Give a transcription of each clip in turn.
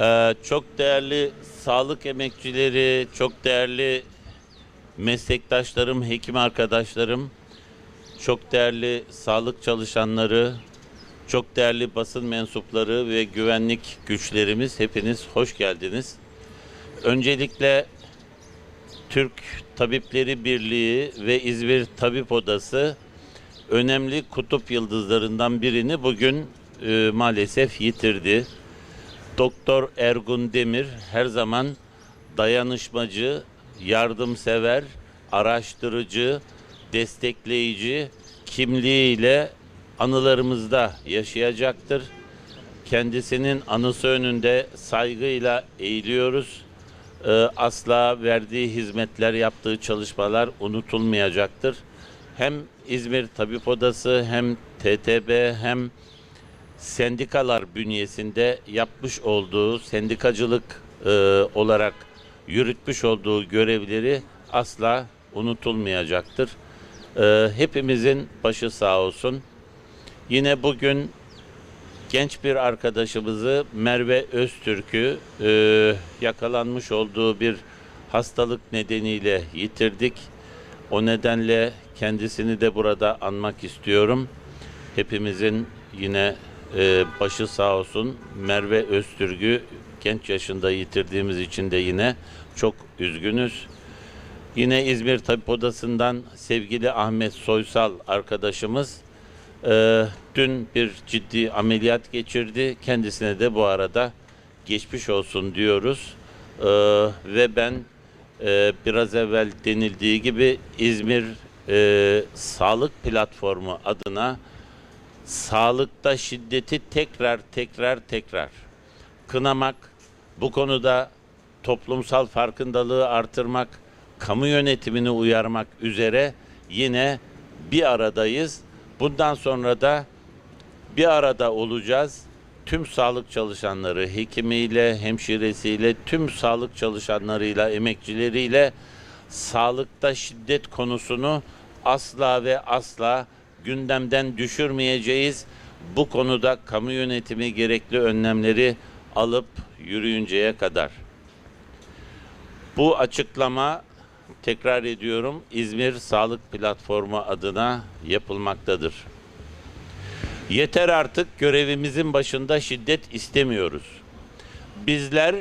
Ee, çok değerli sağlık emekçileri, çok değerli meslektaşlarım, hekim arkadaşlarım, çok değerli sağlık çalışanları, çok değerli basın mensupları ve güvenlik güçlerimiz hepiniz hoş geldiniz. Öncelikle Türk Tabipleri Birliği ve İzmir Tabip Odası önemli kutup yıldızlarından birini bugün e, maalesef yitirdi. Doktor Ergun Demir her zaman dayanışmacı, yardımsever, araştırıcı, destekleyici kimliğiyle anılarımızda yaşayacaktır. Kendisinin anısı önünde saygıyla eğiliyoruz. Ee, asla verdiği hizmetler, yaptığı çalışmalar unutulmayacaktır. Hem İzmir Tabip Odası hem TTB hem sendikalar bünyesinde yapmış olduğu sendikacılık e, olarak yürütmüş olduğu görevleri asla unutulmayacaktır. E, hepimizin başı sağ olsun. Yine bugün genç bir arkadaşımızı Merve Öztürk'ü e, yakalanmış olduğu bir hastalık nedeniyle yitirdik. O nedenle kendisini de burada anmak istiyorum. Hepimizin yine e, başı sağ olsun. Merve Öztürk'ü genç yaşında yitirdiğimiz için de yine çok üzgünüz. Yine İzmir Tabip Odası'ndan sevgili Ahmet Soysal arkadaşımız e, dün bir ciddi ameliyat geçirdi. Kendisine de bu arada geçmiş olsun diyoruz. E, ve ben e, biraz evvel denildiği gibi İzmir Sağlık Platformu adına sağlıkta şiddeti tekrar tekrar tekrar kınamak, bu konuda toplumsal farkındalığı artırmak, kamu yönetimini uyarmak üzere yine bir aradayız. Bundan sonra da bir arada olacağız. Tüm sağlık çalışanları, hekimiyle, hemşiresiyle, tüm sağlık çalışanlarıyla, emekçileriyle sağlıkta şiddet konusunu asla ve asla gündemden düşürmeyeceğiz. Bu konuda kamu yönetimi gerekli önlemleri alıp yürüyünceye kadar. Bu açıklama tekrar ediyorum İzmir Sağlık Platformu adına yapılmaktadır. Yeter artık görevimizin başında şiddet istemiyoruz. Bizler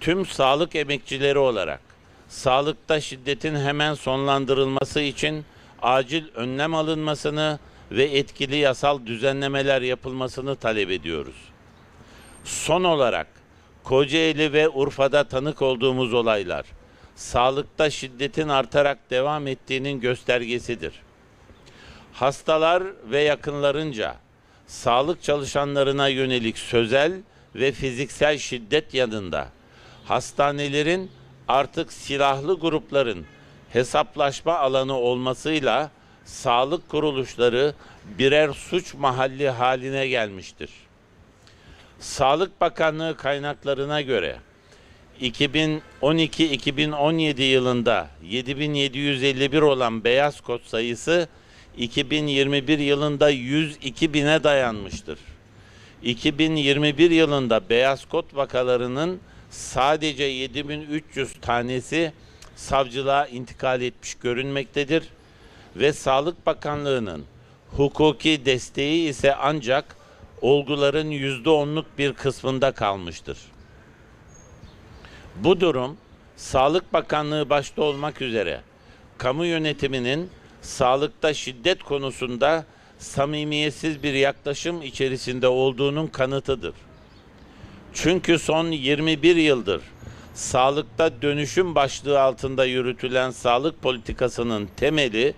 tüm sağlık emekçileri olarak sağlıkta şiddetin hemen sonlandırılması için acil önlem alınmasını ve etkili yasal düzenlemeler yapılmasını talep ediyoruz. Son olarak Kocaeli ve Urfa'da tanık olduğumuz olaylar sağlıkta şiddetin artarak devam ettiğinin göstergesidir. Hastalar ve yakınlarınca sağlık çalışanlarına yönelik sözel ve fiziksel şiddet yanında hastanelerin artık silahlı grupların hesaplaşma alanı olmasıyla sağlık kuruluşları birer suç mahalli haline gelmiştir. Sağlık Bakanlığı kaynaklarına göre 2012-2017 yılında 7751 olan beyaz kod sayısı 2021 yılında 102 bine dayanmıştır. 2021 yılında beyaz kod vakalarının sadece 7300 tanesi savcılığa intikal etmiş görünmektedir ve Sağlık Bakanlığı'nın hukuki desteği ise ancak olguların yüzde onluk bir kısmında kalmıştır. Bu durum Sağlık Bakanlığı başta olmak üzere kamu yönetiminin sağlıkta şiddet konusunda samimiyetsiz bir yaklaşım içerisinde olduğunun kanıtıdır. Çünkü son 21 yıldır sağlıkta dönüşüm başlığı altında yürütülen sağlık politikasının temeli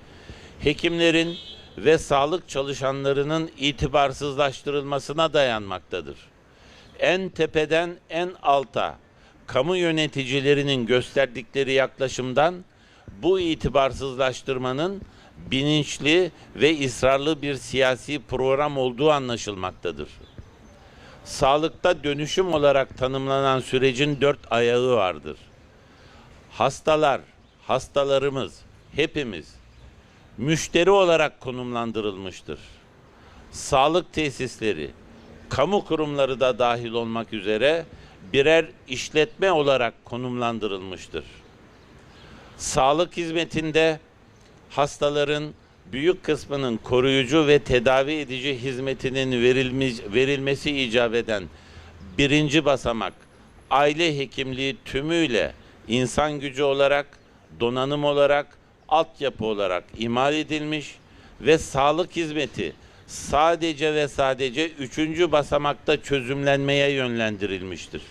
hekimlerin ve sağlık çalışanlarının itibarsızlaştırılmasına dayanmaktadır. En tepeden en alta kamu yöneticilerinin gösterdikleri yaklaşımdan bu itibarsızlaştırmanın bilinçli ve ısrarlı bir siyasi program olduğu anlaşılmaktadır. Sağlıkta dönüşüm olarak tanımlanan sürecin dört ayağı vardır. Hastalar, hastalarımız, hepimiz müşteri olarak konumlandırılmıştır. Sağlık tesisleri, kamu kurumları da dahil olmak üzere birer işletme olarak konumlandırılmıştır. Sağlık hizmetinde hastaların büyük kısmının koruyucu ve tedavi edici hizmetinin verilmiş, verilmesi icap eden birinci basamak aile hekimliği tümüyle insan gücü olarak, donanım olarak, altyapı olarak imal edilmiş ve sağlık hizmeti sadece ve sadece üçüncü basamakta çözümlenmeye yönlendirilmiştir.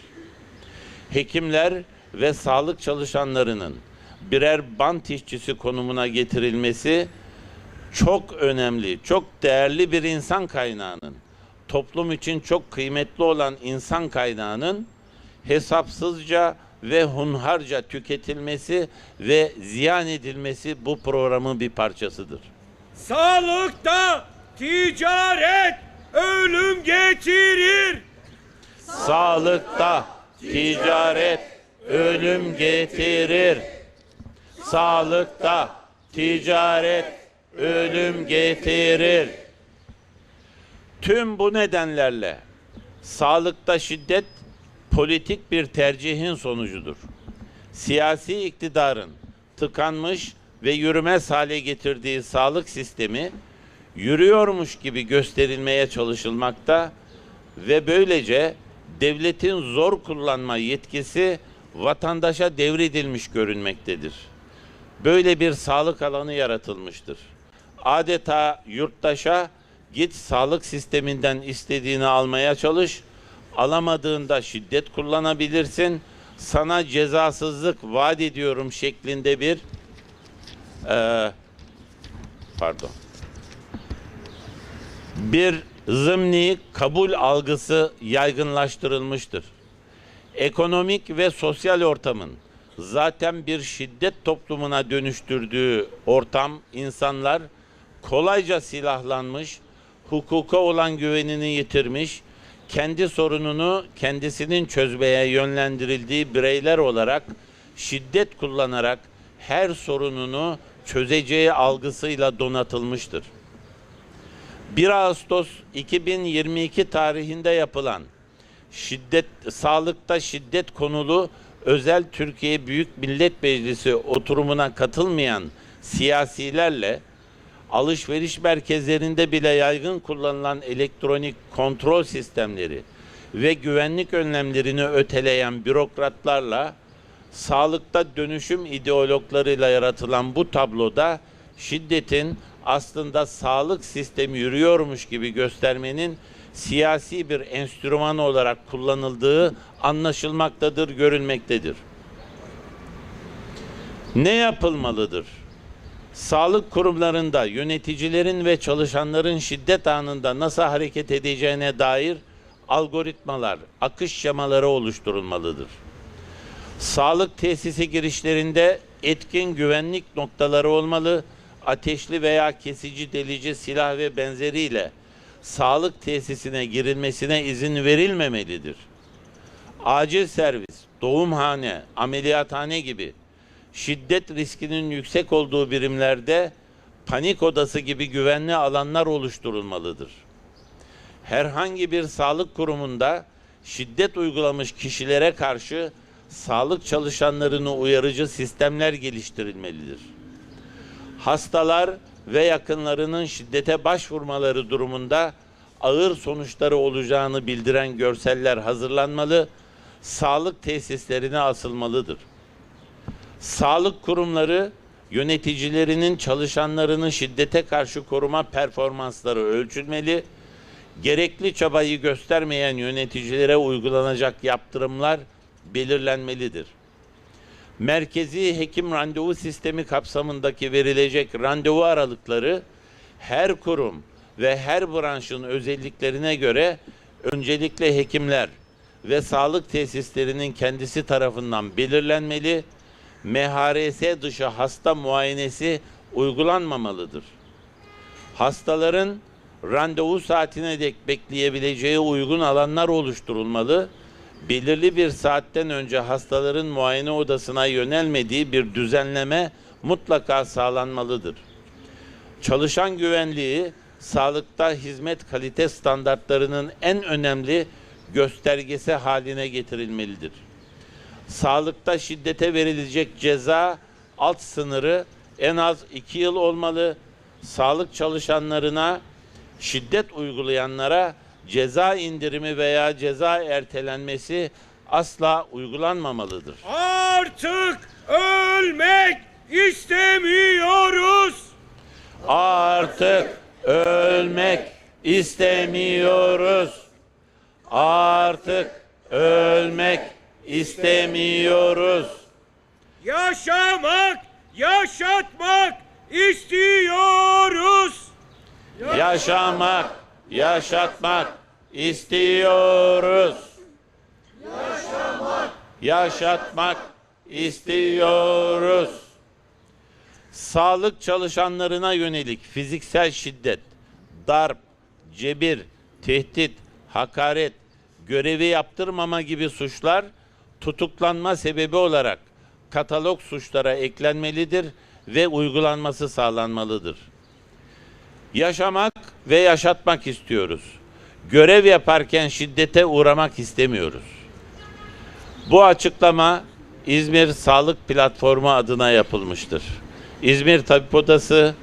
Hekimler ve sağlık çalışanlarının birer bant işçisi konumuna getirilmesi çok önemli, çok değerli bir insan kaynağının, toplum için çok kıymetli olan insan kaynağının hesapsızca ve hunharca tüketilmesi ve ziyan edilmesi bu programın bir parçasıdır. Sağlıkta ticaret ölüm getirir. Sağlıkta ticaret ölüm getirir. Sağlıkta ticaret ölüm getirir. Tüm bu nedenlerle sağlıkta şiddet politik bir tercihin sonucudur. Siyasi iktidarın tıkanmış ve yürümez hale getirdiği sağlık sistemi yürüyormuş gibi gösterilmeye çalışılmakta ve böylece devletin zor kullanma yetkisi vatandaşa devredilmiş görünmektedir. Böyle bir sağlık alanı yaratılmıştır. Adeta yurttaşa git sağlık sisteminden istediğini almaya çalış, alamadığında şiddet kullanabilirsin, sana cezasızlık vaat ediyorum şeklinde bir eee, pardon. Bir zımni kabul algısı yaygınlaştırılmıştır. Ekonomik ve sosyal ortamın zaten bir şiddet toplumuna dönüştürdüğü ortam insanlar kolayca silahlanmış, hukuka olan güvenini yitirmiş, kendi sorununu kendisinin çözmeye yönlendirildiği bireyler olarak şiddet kullanarak her sorununu çözeceği algısıyla donatılmıştır. 1 Ağustos 2022 tarihinde yapılan şiddet sağlıkta şiddet konulu özel Türkiye Büyük Millet Meclisi oturumuna katılmayan siyasilerle alışveriş merkezlerinde bile yaygın kullanılan elektronik kontrol sistemleri ve güvenlik önlemlerini öteleyen bürokratlarla sağlıkta dönüşüm ideologlarıyla yaratılan bu tabloda şiddetin aslında sağlık sistemi yürüyormuş gibi göstermenin siyasi bir enstrüman olarak kullanıldığı anlaşılmaktadır, görülmektedir. Ne yapılmalıdır? Sağlık kurumlarında yöneticilerin ve çalışanların şiddet anında nasıl hareket edeceğine dair algoritmalar, akış şemaları oluşturulmalıdır. Sağlık tesisi girişlerinde etkin güvenlik noktaları olmalı, ateşli veya kesici delici silah ve benzeriyle sağlık tesisine girilmesine izin verilmemelidir. Acil servis, doğumhane, ameliyathane gibi şiddet riskinin yüksek olduğu birimlerde panik odası gibi güvenli alanlar oluşturulmalıdır. Herhangi bir sağlık kurumunda şiddet uygulamış kişilere karşı sağlık çalışanlarını uyarıcı sistemler geliştirilmelidir. Hastalar ve yakınlarının şiddete başvurmaları durumunda ağır sonuçları olacağını bildiren görseller hazırlanmalı, sağlık tesislerine asılmalıdır. Sağlık kurumları yöneticilerinin çalışanlarını şiddete karşı koruma performansları ölçülmeli, gerekli çabayı göstermeyen yöneticilere uygulanacak yaptırımlar belirlenmelidir. Merkezi hekim randevu sistemi kapsamındaki verilecek randevu aralıkları her kurum ve her branşın özelliklerine göre öncelikle hekimler ve sağlık tesislerinin kendisi tarafından belirlenmeli, MHRS dışı hasta muayenesi uygulanmamalıdır. Hastaların randevu saatine dek bekleyebileceği uygun alanlar oluşturulmalı, belirli bir saatten önce hastaların muayene odasına yönelmediği bir düzenleme mutlaka sağlanmalıdır. Çalışan güvenliği, sağlıkta hizmet kalite standartlarının en önemli göstergesi haline getirilmelidir. Sağlıkta şiddete verilecek ceza alt sınırı en az 2 yıl olmalı. Sağlık çalışanlarına şiddet uygulayanlara ceza indirimi veya ceza ertelenmesi asla uygulanmamalıdır. Artık ölmek istemiyoruz. Artık ölmek istemiyoruz. Artık ölmek istemiyoruz. Yaşamak, yaşatmak istiyoruz. Yaşamak, yaşatmak istiyoruz. Yaşatmak istiyoruz. Sağlık çalışanlarına yönelik fiziksel şiddet, darp, cebir, tehdit, hakaret, görevi yaptırmama gibi suçlar tutuklanma sebebi olarak katalog suçlara eklenmelidir ve uygulanması sağlanmalıdır. Yaşamak ve yaşatmak istiyoruz. Görev yaparken şiddete uğramak istemiyoruz. Bu açıklama İzmir Sağlık Platformu adına yapılmıştır. İzmir Tabip Odası,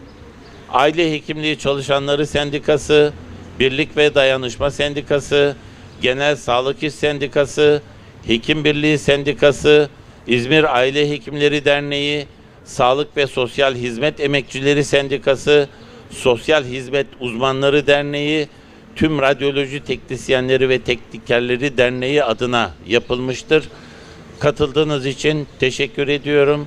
Aile Hekimliği Çalışanları Sendikası, Birlik ve Dayanışma Sendikası, Genel Sağlık İş Sendikası, Hekim Birliği Sendikası, İzmir Aile Hekimleri Derneği, Sağlık ve Sosyal Hizmet Emekçileri Sendikası, Sosyal Hizmet Uzmanları Derneği, tüm radyoloji teknisyenleri ve teknikerleri derneği adına yapılmıştır. Katıldığınız için teşekkür ediyorum.